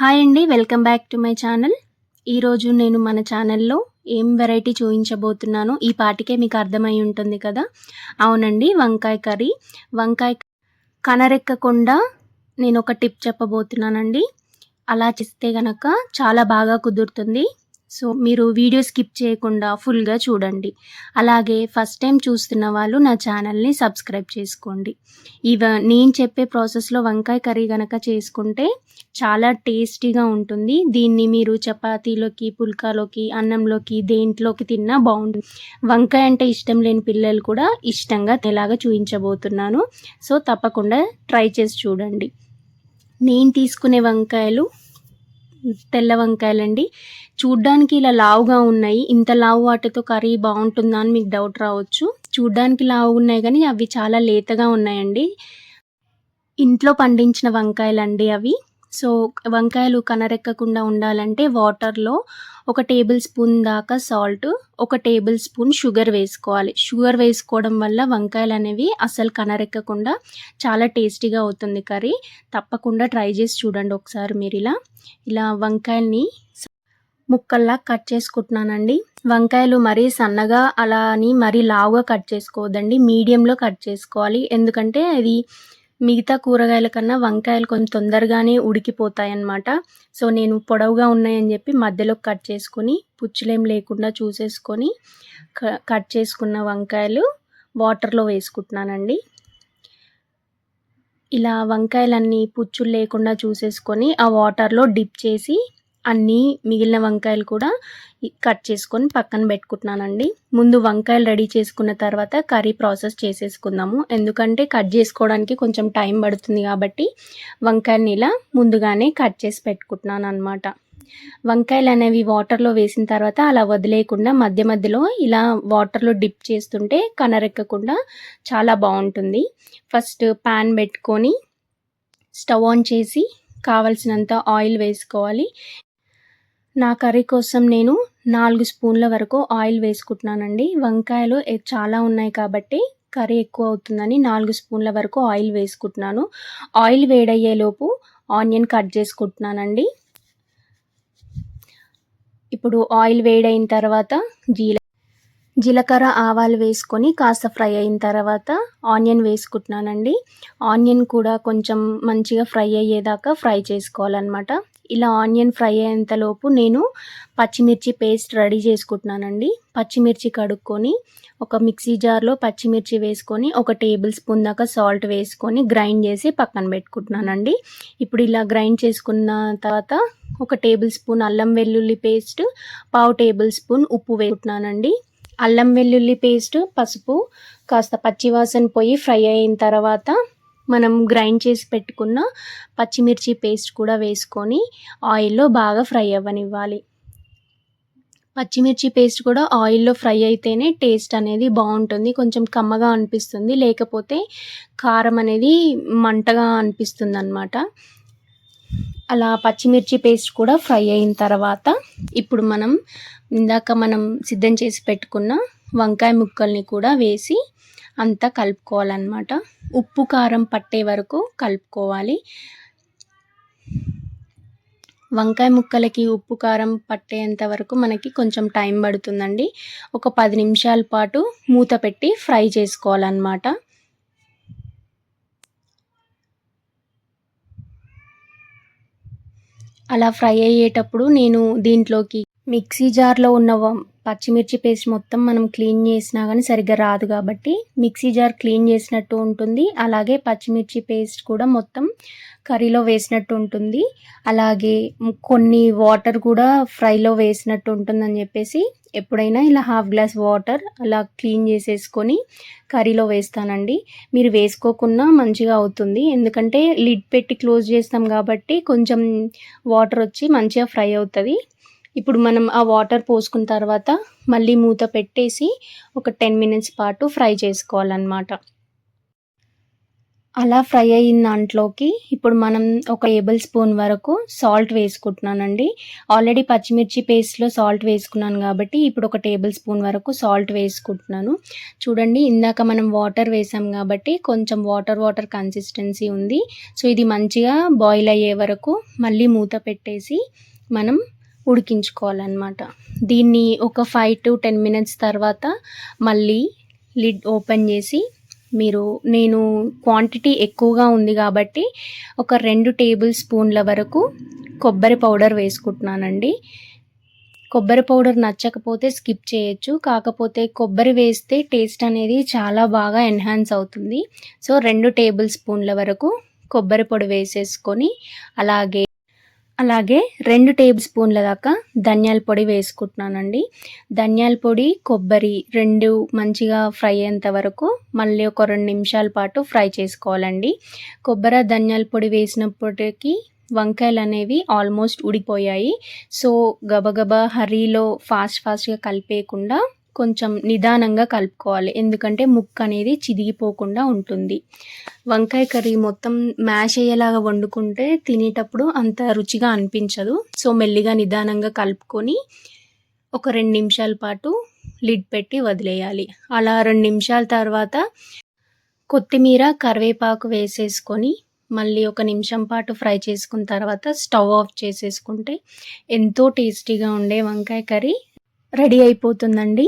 Hi అండి welcome back to my channel. ఈరోజు నేను మన ఛానల్లో ఏం వెరైటీ చూపించబోతున్నానో ఈ పాటికే మీకు అర్థమై ఉంటుంది కదా? అవునండి వంకాయ కర్రీ. వంకాయ కనరెక్కకుండా నేను ఒక టిప్ చెప్పబోతున్నానండి. అలా చేస్తే గనక చాలా బాగా కుదురుతుంది. సో మీరు వీడియో స్కిప్ చేయకుండా ఫుల్గా చూడండి. అలాగే ఫస్ట్ టైం చూస్తున్న వాళ్ళు నా ఛానల్ని సబ్స్క్రైబ్ చేసుకోండి. ఇవ నేను చెప్పే ప్రాసెస్లో వంకాయ కర్రీ కనుక చేసుకుంటే చాలా టేస్టీగా ఉంటుంది. దీన్ని మీరు చపాతీలోకి పుల్కాలోకి అన్నంలోకి దేంట్లోకి తిన్నా బాగుంటుంది. వంకాయ అంటే ఇష్టం లేని పిల్లలు కూడా ఇష్టంగా ఎలాగ చూపించబోతున్నాను సో తప్పకుండా ట్రై చేసి చూడండి. నేను తీసుకునే వంకాయలు తెల్ల వంకాయలండి. చూడ్డానికి ఇలా లావుగా ఉన్నాయి. ఇంత లావు వాటితో కర్రీ బాగుంటుందా అని మీకు డౌట్ రావచ్చు. చూడ్డానికి లావు ఉన్నాయి కానీ అవి చాలా లేతగా ఉన్నాయండి. ఇంట్లో పండించిన వంకాయలండి అవి. సో వంకాయలు కనరెక్కకుండా ఉండాలంటే వాటర్లో ఒక టేబుల్ స్పూన్ దాకా సాల్ట్ ఒక టేబుల్ స్పూన్ షుగర్ వేసుకోవాలి. షుగర్ వేసుకోవడం వల్ల వంకాయలు అనేవి అసలు కనరెక్కకుండా చాలా టేస్టీగా అవుతుంది కర్రీ. తప్పకుండా ట్రై చేసి చూడండి ఒకసారి మీరు ఇలా. ఇలా వంకాయల్ని ముక్కల్లా కట్ చేసుకుంటున్నానండి. వంకాయలు మరీ సన్నగా అలా అని మరీ లావుగా కట్ చేసుకోవద్దండి. మీడియంలో కట్ చేసుకోవాలి. ఎందుకంటే అది మిగతా కూరగాయల కన్నా వంకాయలు కొంచెం తొందరగానే ఉడికిపోతాయన్నమాట. సో నేను పొడవుగా ఉన్నాయని చెప్పి మధ్యలో కట్ చేసుకొని పుచ్చులేం లేకుండా చూసేసుకొని కట్ చేసుకున్న వంకాయలు వాటర్లో వేసుకుంటున్నానండి. ఇలా వంకాయలన్నీ పుచ్చులు లేకుండా చూసేసుకొని ఆ వాటర్లో డిప్ చేసి అన్నీ మిగిలిన వంకాయలు కూడా కట్ చేసుకొని పక్కన పెట్టుకుంటున్నానండి. ముందు వంకాయలు రెడీ చేసుకున్న తర్వాత కర్రీ ప్రాసెస్ చేసేసుకుందాము. ఎందుకంటే కట్ చేసుకోవడానికి కొంచెం టైం పడుతుంది కాబట్టి వంకాయలని ఇలా ముందుగానే కట్ చేసి పెట్టుకుంటున్నాను అనమాట వంకాయలు అనేవి వాటర్లో వేసిన తర్వాత అలా వదిలేయకుండా మధ్య మధ్యలో ఇలా వాటర్లో డిప్ చేస్తుంటే కనరెక్కకుండా చాలా బాగుంటుంది. ఫస్ట్ ప్యాన్ పెట్టుకొని స్టవ్ ఆన్ చేసి కావలసినంత ఆయిల్ వేసుకోవాలి. నా కర్రీ కోసం నేను నాలుగు స్పూన్ల వరకు ఆయిల్ వేసుకుంటున్నానండి. వంకాయలు చాలా ఉన్నాయి కాబట్టి కర్రీ ఎక్కువ అవుతుందని నాలుగు స్పూన్ల వరకు ఆయిల్ వేసుకుంటున్నాను. ఆయిల్ వేడయ్యేలోపు ఆనియన్ కట్ చేసుకుంటున్నానండి. ఇప్పుడు ఆయిల్ వేడైన తర్వాత జీల జీలకర్ర ఆవాలు వేసుకొని కాస్త ఫ్రై అయిన తర్వాత ఆనియన్ వేసుకుంటున్నానండి. ఆనియన్ కూడా కొంచెం మంచిగా ఫ్రై అయ్యేదాకా ఫ్రై చేసుకోవాలన్నమాట. ఇలా ఆనియన్ ఫ్రై అయ్యేంతలోపు నేను పచ్చిమిర్చి పేస్ట్ రెడీ చేసుకుంటున్నానండి. పచ్చిమిర్చి కడుక్కొని ఒక మిక్సీ జార్లో పచ్చిమిర్చి వేసుకొని ఒక టేబుల్ స్పూన్ దాకా సాల్ట్ వేసుకొని గ్రైండ్ చేసి పక్కన పెట్టుకుంటున్నానండి. ఇప్పుడు ఇలా గ్రైండ్ చేసుకున్న తర్వాత ఒక టేబుల్ స్పూన్ అల్లం వెల్లుల్లి పేస్ట్ పావు టేబుల్ స్పూన్ ఉప్పు వేసుకుంటున్నానండి. అల్లం వెల్లుల్లి పేస్ట్ పసుపు కాస్త పచ్చివాసన పోయి ఫ్రై అయిన తర్వాత మనం గ్రైండ్ చేసి పెట్టుకున్న పచ్చిమిర్చి పేస్ట్ కూడా వేసుకొని ఆయిల్లో బాగా ఫ్రై అవ్వనివ్వాలి. పచ్చిమిర్చి పేస్ట్ కూడా ఆయిల్లో ఫ్రై అయితేనే టేస్ట్ అనేది బాగుంటుంది కొంచెం కమ్మగా అనిపిస్తుంది లేకపోతే కారం అనేది మంటగా అనిపిస్తుంది అనమాట అలా పచ్చిమిర్చి పేస్ట్ కూడా ఫ్రై అయిన తర్వాత ఇప్పుడు మనం ఇందాక మనం సిద్ధం చేసి పెట్టుకున్న వంకాయ ముక్కల్ని కూడా వేసి అంతా కలుపుకోవాలన్నమాట. ఉప్పు కారం పట్టే వరకు కలుపుకోవాలి. వంకాయ ముక్కలకి ఉప్పు కారం పట్టేంత వరకు మనకి కొంచెం టైం పడుతుందండి. ఒక పది నిమిషాల పాటు మూత పెట్టి ఫ్రై చేసుకోవాలన్నమాట. అలా ఫ్రై అయ్యేటప్పుడు నేను దీంట్లోకి మిక్సీ జార్లో ఉన్న పచ్చిమిర్చి పేస్ట్ మొత్తం మనం క్లీన్ చేసినా కానీ సరిగ్గా రాదు కాబట్టి మిక్సీ జార్ క్లీన్ చేసినట్టు ఉంటుంది. అలాగే పచ్చిమిర్చి పేస్ట్ కూడా మొత్తం కర్రీలో వేసినట్టు ఉంటుంది. అలాగే కొన్ని వాటర్ కూడా ఫ్రైలో వేసినట్టు ఉంటుందని చెప్పేసి ఎప్పుడైనా ఇలా హాఫ్ గ్లాస్ వాటర్ అలా క్లీన్ చేసేసుకొని కర్రీలో వేస్తానండి. మీరు వేసుకోకుండా మంచిగా అవుతుంది. ఎందుకంటే లిడ్ పెట్టి క్లోజ్ చేస్తాం కాబట్టి కొంచెం వాటర్ వచ్చి మంచిగా ఫ్రై అవుతుంది. ఇప్పుడు మనం ఆ వాటర్ పోసుకున్న తర్వాత మళ్ళీ మూత పెట్టేసి ఒక టెన్ మినిట్స్ పాటు ఫ్రై చేసుకోవాలన్నమాట. అలా ఫ్రై అయిన దాంట్లోకి ఇప్పుడు మనం ఒక టేబుల్ స్పూన్ వరకు సాల్ట్ వేసుకుంటున్నానండి. ఆల్రెడీ పచ్చిమిర్చి పేస్ట్లో సాల్ట్ వేసుకున్నాను కాబట్టి ఇప్పుడు ఒక టేబుల్ స్పూన్ వరకు సాల్ట్ వేసుకుంటున్నాను. చూడండి ఇందాక మనం వాటర్ వేసాం కాబట్టి కొంచెం వాటర్ వాటర్ కన్సిస్టెన్సీ ఉంది. సో ఇది మంచిగా బాయిల్ అయ్యే వరకు మళ్ళీ మూత పెట్టేసి మనం ఉడికించుకోవాలన్నమాట. దీన్ని ఒక ఫైవ్ టు టెన్ మినిట్స్ తర్వాత మళ్ళీ లిడ్ ఓపెన్ చేసి మీరు నేను క్వాంటిటీ ఎక్కువగా ఉంది కాబట్టి ఒక రెండు టేబుల్ స్పూన్ల వరకు కొబ్బరి పౌడర్ వేసుకుంటున్నానండి. కొబ్బరి పౌడర్ నచ్చకపోతే స్కిప్ చేయొచ్చు. కాకపోతే కొబ్బరి వేస్తే టేస్ట్ అనేది చాలా బాగా ఎన్హాన్స్ అవుతుంది. సో రెండు టేబుల్ స్పూన్ల వరకు కొబ్బరి పొడి వేసేసుకొని అలాగే అలాగే రెండు టేబుల్ స్పూన్ల దాకా ధనియాల పొడి వేసుకుంటున్నానండి. ధనియాల పొడి కొబ్బరి రెండు మంచిగా ఫ్రై అయ్యేంత వరకు మళ్ళీ ఒక రెండు నిమిషాల పాటు ఫ్రై చేసుకోవాలండి. కొబ్బరి ధనియాల పొడి వేసినప్పటికీ వంకాయలు అనేవి ఆల్మోస్ట్ ఉడిపోయాయి సో గబగబా హరీలో ఫాస్ట్ ఫాస్ట్గా కలిపేయకుండా కొంచెం నిదానంగా కలుపుకోవాలి. ఎందుకంటే ముక్క అనేది చిదిగిపోకుండా ఉంటుంది. వంకాయ కర్రీ మొత్తం మ్యాష్ అయ్యేలాగా వండుకుంటే తినేటప్పుడు అంత రుచిగా అనిపించదు. సో మెల్లిగా నిదానంగా కలుపుకొని ఒక రెండు నిమిషాల పాటు లిడ్ పెట్టి వదిలేయాలి. అలా రెండు నిమిషాల తర్వాత కొత్తిమీర కరివేపాకు వేసేసుకొని మళ్ళీ ఒక నిమిషం పాటు ఫ్రై చేసుకున్న తర్వాత స్టవ్ ఆఫ్ చేసేసుకుంటే ఎంతో టేస్టీగా ఉండే వంకాయ కర్రీ రెడీ అయిపోతుందండి.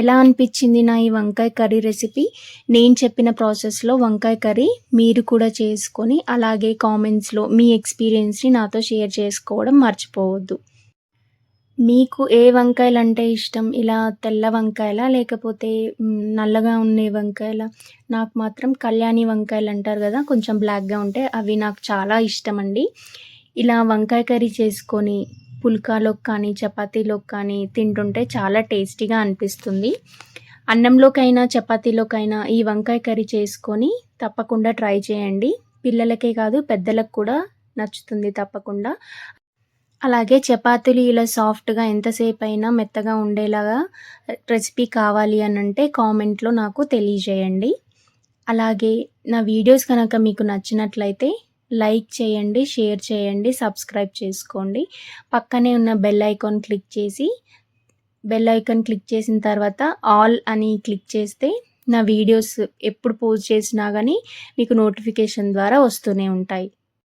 ఎలా అనిపించింది నా ఈ వంకాయ కర్రీ రెసిపీ? నేను చెప్పిన ప్రాసెస్లో వంకాయ కర్రీ మీరు కూడా చేసుకొని అలాగే కామెంట్స్లో మీ ఎక్స్పీరియన్స్ని నాతో షేర్ చేసుకోవడం మర్చిపోవద్దు. మీకు ఏ వంకాయలు అంటే ఇష్టం? ఇలా తెల్ల వంకాయల? లేకపోతే నల్లగా ఉండే వంకాయల? నాకు మాత్రం కళ్యాణి వంకాయలు అంటారు కదా కొంచెం బ్లాక్గా ఉంటే అవి నాకు చాలా ఇష్టం అండి. ఇలా వంకాయ కర్రీ చేసుకొని పుల్కాలోకి కానీ చపాతీలోకి కానీ తింటుంటే చాలా టేస్టీగా అనిపిస్తుంది. అన్నంలోకైనా చపాతీలోకైనా ఈ వంకాయ కర్రీ చేసుకొని తప్పకుండా ట్రై చేయండి. పిల్లలకే కాదు పెద్దలకు కూడా నచ్చుతుంది తప్పకుండా. అలాగే చపాతీలు ఇలా సాఫ్ట్గా ఎంతసేపు అయినా మెత్తగా ఉండేలాగా రెసిపీ కావాలి అని అంటే కామెంట్లో నాకు తెలియజేయండి. అలాగే నా వీడియోస్ కనుక మీకు నచ్చినట్లయితే లైక్ చేయండి షేర్ చేయండి సబ్స్క్రైబ్ చేసుకోండి. పక్కనే ఉన్న బెల్ ఐకాన్ క్లిక్ చేసి బెల్ ఐకాన్ క్లిక్ చేసిన తర్వాత ఆల్ అని క్లిక్ చేస్తే నా వీడియోస్ ఎప్పుడు పోస్ట్ చేసినా కానీ మీకు నోటిఫికేషన్ ద్వారా వస్తూనే ఉంటాయి.